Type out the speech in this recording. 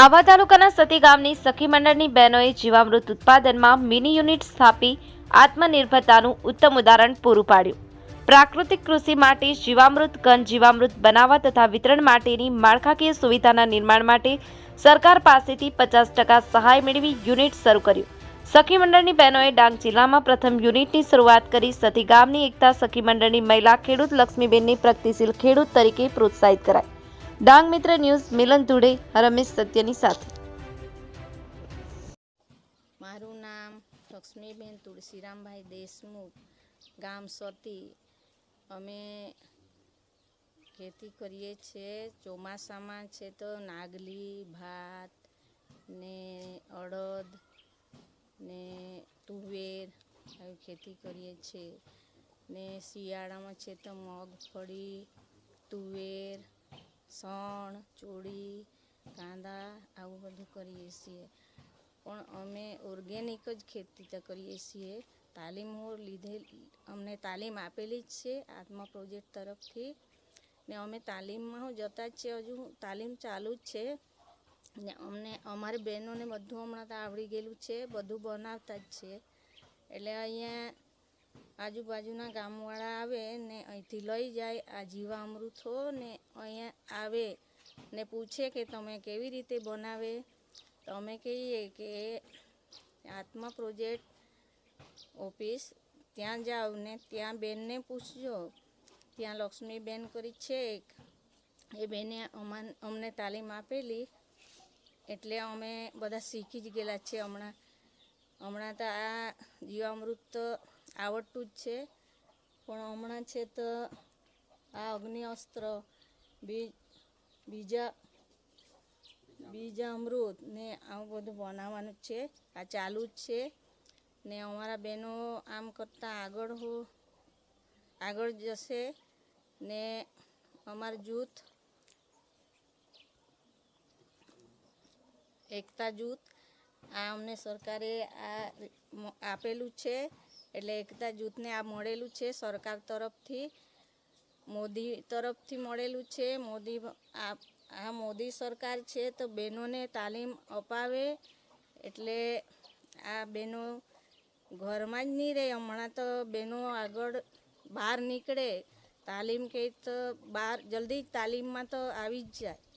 આહવા તાલુકાના સતી ગામની સખી મંડળની બહેનોએ જીવામૃત ઉત્પાદનમાં મિની યુનિટ સ્થાપી આત્મનિર્ભરતાનું ઉત્તમ ઉદાહરણ પૂરું પાડ્યું. પ્રાકૃતિક કૃષિ માટે જીવામૃત ઘન જીવામૃત બનાવવા તથા વિતરણ માટેની માળખાકીય સુવિધાના નિર્માણ માટે સરકાર પાસેથી પચાસ ટકા સહાય મેળવી યુનિટ શરૂ કર્યું. સખી મંડળની બહેનોએ ડાંગ જિલ્લામાં પ્રથમ યુનિટની શરૂઆત કરી સતી ગામની એકતા સખી મંડળની મહિલા ખેડૂત લક્ષ્મીબેનની પ્રગતિશીલ ખેડૂત તરીકે પ્રોત્સાહિત કરાઈ. ડાંગ મિત્ર ન્યૂઝ, મિલન ધુડે રમેશ સત્યની સાથે. મારું નામ લક્ષ્મીબેન તુલસીરામભાઈ દેશમુખ, ગામ સતી. અમે ખેતી કરીએ છીએ, ચોમાસામાં છે તો નાગલી, ભાત ને અડદ ને તુવેર આવી ખેતી કરીએ છીએ. ને શિયાળામાં છે તો મગફળી સણ ચોળી, કાંદા આવું બધું કરીએ છીએ. પણ અમે ઓર્ગેનિક જ ખેતી તો કરીએ છીએ. તાલીમો લીધેલ અમને તાલીમ આપેલી જ છે આત્મા પ્રોજેક્ટ તરફથી. ને અમે તાલીમમાં હું જતા જ છે હજુ તાલીમ ચાલુ જ છે. ને અમને અમારી બહેનોને બધું હમણાં તો આવડી ગયેલું છે, બધું બનાવતા જ છે. એટલે અહીંયા આજુબાજુના ગામવાળા આવે ને અહીંથી લઈ જાય, આ જીવામૃતો ને અહીંયા આવે ને પૂછે કે તમે કેવી રીતે બનાવે? તો અમે કહીએ કે આત્મા પ્રોજેક્ટ ઓફિસ, ત્યાં જાઓ ને ત્યાં બેનને પૂછજો. ત્યાં લક્ષ્મીબેન કરી છે એ બેને અમાન, અમને તાલીમ આપેલી. એટલે અમે બધા શીખી જ ગયેલા છે હમણાં. હમણાં તો આ જીવામૃત આવડતું જ છે. પણ હમણાં છે તો આ અગ્નિ અસ્ત્ર બી, બીજા બીજા અમૃત ને આવું બધું બનાવવાનું છે. આ ચાલુ જ છે. ને અમારા બહેનો આમ કરતાં આગળ હો, આગળ જશે. ને અમારું જૂથ, એકતા જૂથ, આ અમને સરકારે આ આપેલું છે. એટલે એકતા જૂથને આ મળેલું છે, સરકાર તરફથી, મોદી તરફથી મળેલું છે, મોદી આ આ મોદી સરકાર છે તો બહેનોને તાલીમ અપાવે, એટલે આ બહેનો ઘરમાં જ નહીં રહે, હમણાં તો બહેનો આગળ બહાર નીકળે, તાલીમ કે તો બહાર, જલ્દી તાલીમમાં તો આવી જ જાય.